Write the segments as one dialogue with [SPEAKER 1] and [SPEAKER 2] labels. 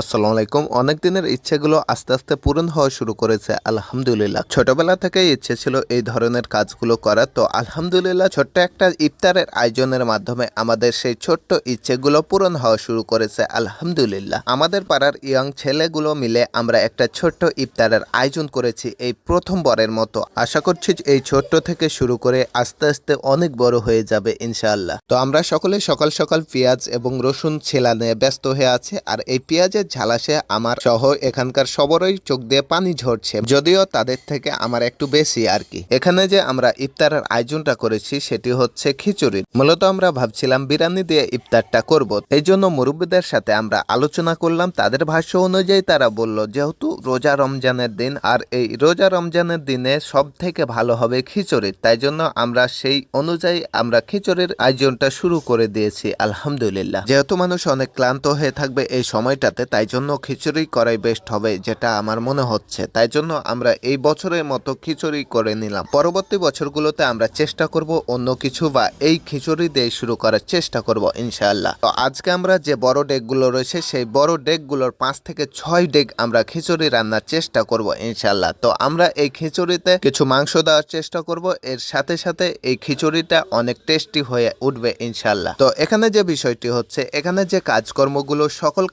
[SPEAKER 1] আসসালামু আলাইকুম। অনেক দিনের ইচ্ছেগুলো আস্তে আস্তে পূরণ হওয়া শুরু করেছে, আলহামদুলিল্লাহ। ছোটবেলা থেকেই ইচ্ছে ছিল এই ধরনের কাজগুলো করার। তো আলহামদুলিল্লাহ, ছোট্ট একটা ইফতারের আয়োজনের মাধ্যমে আমাদের সেই ছোট্ট ইচ্ছেগুলো পূরণ হওয়া শুরু করেছে, আলহামদুলিল্লাহ। আমাদের পাড়ার ইয়ং ছেলেগুলো মিলে আমরা একটা ছোট্ট ইফতারের আয়োজন করেছি এই প্রথমবারের মতো। আশা করছি এই ছোট্ট থেকে শুরু করে আস্তে আস্তে অনেক বড় হয়ে যাবে, ইনশাআল্লাহ। তো আমরা সকলে সকাল সকাল পেঁয়াজ এবং রসুন ছেলা নিয়ে ব্যস্ত হয়ে আছে, আর এই পেঁয়াজের ঝালাসে আমার সহ এখানকার সবরই চোখ দিয়ে পানি ঝরছে। যদিও তাদের থেকে আমার একটু বেশি আর কি। এখানে যে আমরা ইফতারের আয়োজনটা করেছি, সেটি হচ্ছে খিচুড়ি। মূলত আমরা ভাবছিলাম বিরিয়ানি দিয়ে ইফতারটা করব। এই জন্য মুরব্বীদের সাথে আমরা আলোচনা করলাম। তাদের ভাষ্য অনুযায়ী তারা বলল, যেহেতু রোজা রমজানের দিন, আর এই রোজা রমজানের দিনে সব থেকে ভালো হবে খিচুড়ি। তাই জন্য আমরা সেই অনুযায়ী আমরা খিচুড়ির আয়োজনটা শুরু করে দিয়েছি। আলহামদুলিল্লাহ। যেহেতু মানুষ অনেক ক্লান্ত হয়ে থাকবে এই সময়টাতে, তাই জন্য খিচুড়ি করাই বেস্ট হবে, যেটা আমার মনে হচ্ছে। তাই জন্য আমরা এই বছরের মতো খিচুড়ি করে নিলাম। পরবর্তী বছরগুলোতে আমরা চেষ্টা করব অন্য কিছু বা এই খিচুড়ি দিয়ে শুরু করার চেষ্টা করব, ইনশাআল্লাহ। তো আজকে আমরা যে বড় ডেকগুলো রয়েছে, সেই বড় ডেকগুলোর পাঁচ থেকে ছয় ডেক আমরা খিচুড়ি রান্নার চেষ্টা করব, ইনশাআল্লাহ। তো আমরা এই খিচুড়িতে কিছু মাংস দেওয়ার চেষ্টা করব, এর সাথে সাথে এই খিচুড়িটা অনেক টেস্টি হয়ে উঠবে, ইনশাআল্লাহ। তো এখানে যে বিষয়টি হচ্ছে, এখানে যে কাজকর্মগুলো, সকল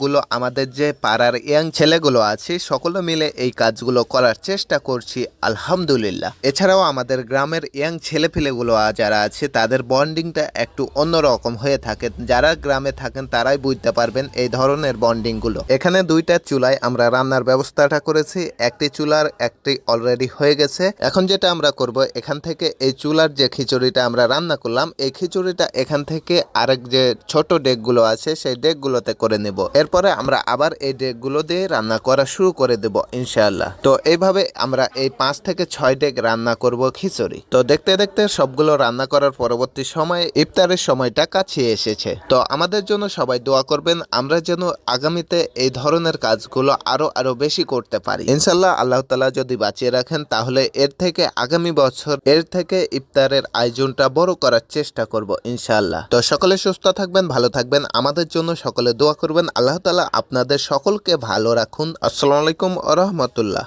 [SPEAKER 1] কাজকর্মগুলো আমাদের যে পাড়ার ইয়াং ছেলেগুলো আছে, সকলে মিলে এই কাজগুলো করার চেষ্টা করছি, আলহামদুলিল্লাহ। এছাড়াও আমাদের গ্রামের ইয়াং ছেলেপেলেগুলো যারা আছে, তাদের বন্ডিংটা একটু অন্যরকম হয়ে থাকে। যারা গ্রামে থাকেন, তারাই বুঝতে পারবেন এই ধরনের বন্ডিংগুলো। এখানে দুইটা চুলায় আমরা রান্নার ব্যবস্থাটা করেছি। একটি চুলার, একটি অলরেডি হয়ে গেছে। এখন যেটা আমরা করব, এখান থেকে এই চুলার যে খিচুড়িটা আমরা রান্না করলাম, এই খিচুড়িটা এখান থেকে আরেক যে ছোট ডেকগুলো আছে, সেই ডেকগুলোতে করে নেব। এরপরে আমরা আবার এই ডেকগুলো দিয়ে রান্না করা শুরু করে দেব, ইনশাআল্লাহ। তো এইভাবে আমরা এই পাঁচ থেকে ছয় ডেক রান্না করব খিচুড়ি। তো দেখতে দেখতে সবগুলো রান্না করার পরবর্তী সময়ে ইফতারের সময়টা কাছে এসেছে। তো আমাদের জন্য সবাই দোয়া করবেন, আমরা যেন আগামীতে এই ধরনের কাজগুলো আরও আরও বেশি করতে পারি। ইনশাল্লাহ আল্লাহ তালা যদি বাঁচিয়ে রাখেন, তাহলে এর থেকে আগামী বছর এর থেকে ইফতারের আয়োজনটা বড় করার চেষ্টা করব, ইনশাআল্লাহ। তো সকলে সুস্থ থাকবেন, ভালো থাকবেন। আমাদের জন্য সকলে দোয়া করবেন। আল্লাহ তালা আপনাদের সকলকে ভালো রাখুন। আসসালামু আলাইকুম আ রহমতুল্লাহ।